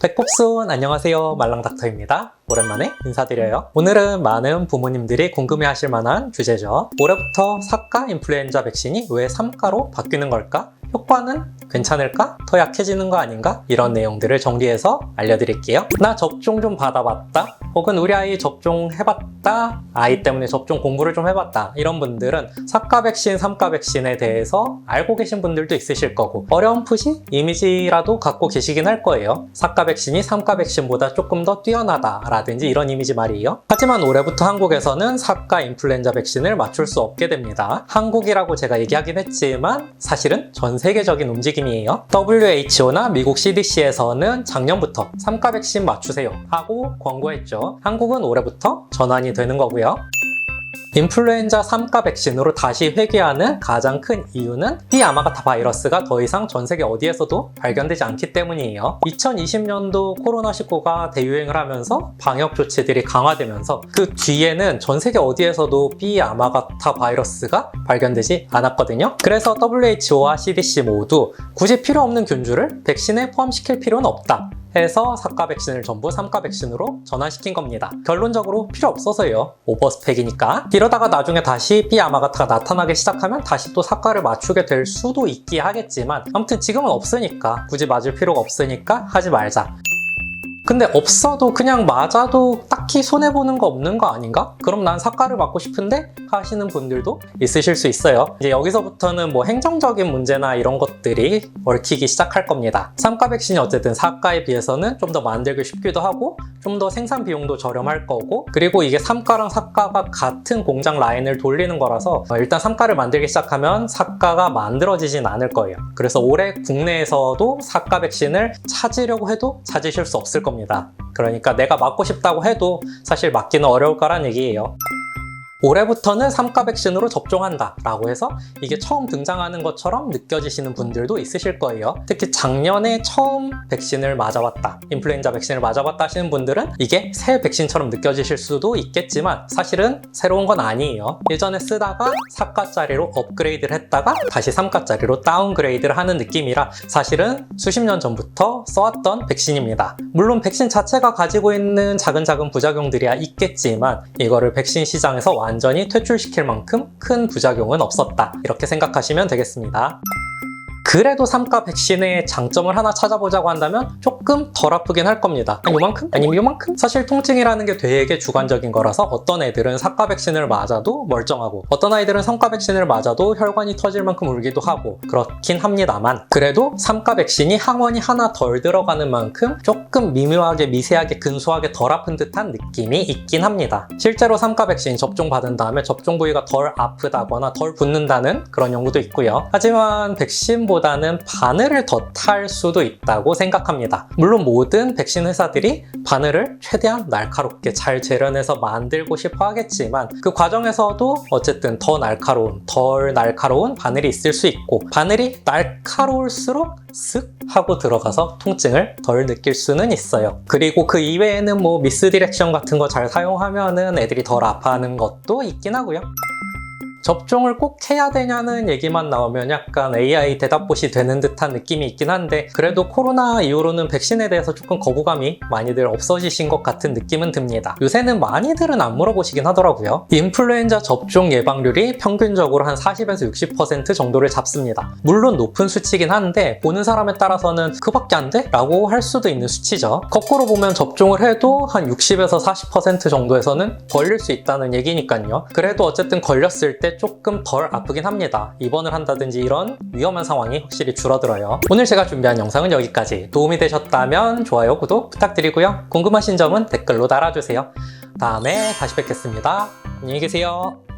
백복순 안녕하세요. 말랑닥터입니다 오랜만에 인사드려요. 오늘은 많은 부모님들이 궁금해하실 만한 주제죠. 올해부터 사과 인플루엔자 백신이 왜 3가로 바뀌는 걸까? 효과는 괜찮을까? 더 약해지는 거 아닌가? 이런 내용들을 정리해서 알려드릴게요. 나 접종 좀 받아봤다. 혹은 우리 아이 접종 해봤다. 아이 때문에 접종 공부를 좀 해봤다. 이런 분들은 사과 백신, 3가 백신에 대해서 알고 계신 분들도 있으실 거고 어렴풋이 이미지라도 갖고 계시긴 할 거예요. 4가 백신이 3가 백신보다 조금 더 뛰어나다라 든지 이런 이미지 말이에요. 하지만 올해부터 한국에서는 4가 인플루엔자 백신을 맞출 수 없게 됩니다. 한국이라고 제가 얘기하긴 했지만 사실은 전 세계적인 움직임이에요. WHO나 미국 CDC에서는 작년부터 3가 백신 맞추세요 하고 권고했죠. 한국은 올해부터 전환이 되는 거고요 인플루엔자 3가 백신으로 다시 회귀하는 가장 큰 이유는 B 아마가타 바이러스가 더 이상 전 세계 어디에서도 발견되지 않기 때문이에요. 2020년도 코로나19가 대유행을 하면서 방역 조치들이 강화되면서 그 뒤에는 전 세계 어디에서도 B 아마가타 바이러스가 발견되지 않았거든요. 그래서 WHO와 CDC 모두 굳이 필요 없는 균주를 백신에 포함시킬 필요는 없다. 해서 4가 백신을 전부 3가 백신으로 전환시킨 겁니다. 결론적으로 필요 없어서요. 오버스펙이니까. 이러다가 나중에 다시 B 아마가타가 나타나기 시작하면 다시 또 4가를 맞추게 될 수도 있기 하겠지만 아무튼 지금은 없으니까 굳이 맞을 필요가 없으니까 하지 말자. 근데 없어도 그냥 맞아도 딱히 손해보는 거 없는 거 아닌가? 그럼 난 사과를 맞고 싶은데? 하시는 분들도 있으실 수 있어요. 이제 여기서부터는 뭐 행정적인 문제나 이런 것들이 얽히기 시작할 겁니다. 3가 백신이 어쨌든 4가에 비해서는 좀 더 만들기 쉽기도 하고 좀 더 생산 비용도 저렴할 거고 그리고 이게 3가랑 4가가 같은 공장 라인을 돌리는 거라서 어, 일단 3가를 만들기 시작하면 4가가 만들어지진 않을 거예요. 그래서 올해 국내에서도 4가 백신을 찾으려고 해도 찾으실 수 없을 겁니다. 그러니까 내가 맞고 싶다고 해도 사실 맞기는 어려울 거란 얘기예요. 올해부터는 3가 백신으로 접종한다 라고 해서 이게 처음 등장하는 것처럼 느껴지시는 분들도 있으실 거예요. 특히 작년에 처음 백신을 맞아봤다, 인플루엔자 백신을 맞아봤다 하시는 분들은 이게 새 백신처럼 느껴지실 수도 있겠지만 사실은 새로운 건 아니에요. 예전에 쓰다가 4가짜리로 업그레이드를 했다가 다시 3가짜리로 다운그레이드를 하는 느낌이라 사실은 수십 년 전부터 써왔던 백신입니다. 물론 백신 자체가 가지고 있는 작은 작은 부작용들이야 있겠지만 이거를 백신 시장에서 완 전히 퇴출시킬 만큼 큰 부작용은 없었다. 이렇게 생각하시면 되겠습니다. 그래도 3가 백신의 장점을 하나 찾아보자고 한다면 조금 덜 아프긴 할 겁니다. 한 요만큼? 아니면 요만큼? 사실 통증이라는 게 되게 주관적인 거라서 어떤 애들은 4가 백신을 맞아도 멀쩡하고 어떤 아이들은 3가 백신을 맞아도 혈관이 터질 만큼 울기도 하고 그렇긴 합니다만 그래도 3가 백신이 항원이 하나 덜 들어가는 만큼 조금 미묘하게 미세하게 근소하게 덜 아픈 듯한 느낌이 있긴 합니다. 실제로 3가 백신 접종 받은 다음에 접종 부위가 덜 아프다거나 덜 붓는다는 그런 연구도 있고요. 하지만 백신보다 보다는 바늘을 더 탈 수도 있다고 생각합니다. 물론 모든 백신 회사들이 바늘을 최대한 날카롭게 잘 재련해서 만들고 싶어 하겠지만 그 과정에서도 어쨌든 더 날카로운, 덜 날카로운 바늘이 있을 수 있고 바늘이 날카로울수록 쓱 하고 들어가서 통증을 덜 느낄 수는 있어요. 그리고 그 이외에는 뭐 미스 디렉션 같은 거 잘 사용하면은 애들이 덜 아파하는 것도 있긴 하고요. 접종을 꼭 해야 되냐는 얘기만 나오면 약간 AI 대답봇이 되는 듯한 느낌이 있긴 한데 그래도 코로나 이후로는 백신에 대해서 조금 거부감이 많이들 없어지신 것 같은 느낌은 듭니다. 요새는 많이들은 안 물어보시긴 하더라고요. 인플루엔자 접종 예방률이 평균적으로 한 40에서 60% 정도를 잡습니다. 물론 높은 수치긴 한데 보는 사람에 따라서는 그밖에 안 돼? 라고 할 수도 있는 수치죠. 거꾸로 보면 접종을 해도 한 60에서 40% 정도에서는 걸릴 수 있다는 얘기니까요. 그래도 어쨌든 걸렸을 때 조금 덜 아프긴 합니다. 입원을 한다든지 이런 위험한 상황이 확실히 줄어들어요. 오늘 제가 준비한 영상은 여기까지. 도움이 되셨다면 좋아요, 구독 부탁드리고요. 궁금하신 점은 댓글로 달아주세요. 다음에 다시 뵙겠습니다. 안녕히 계세요.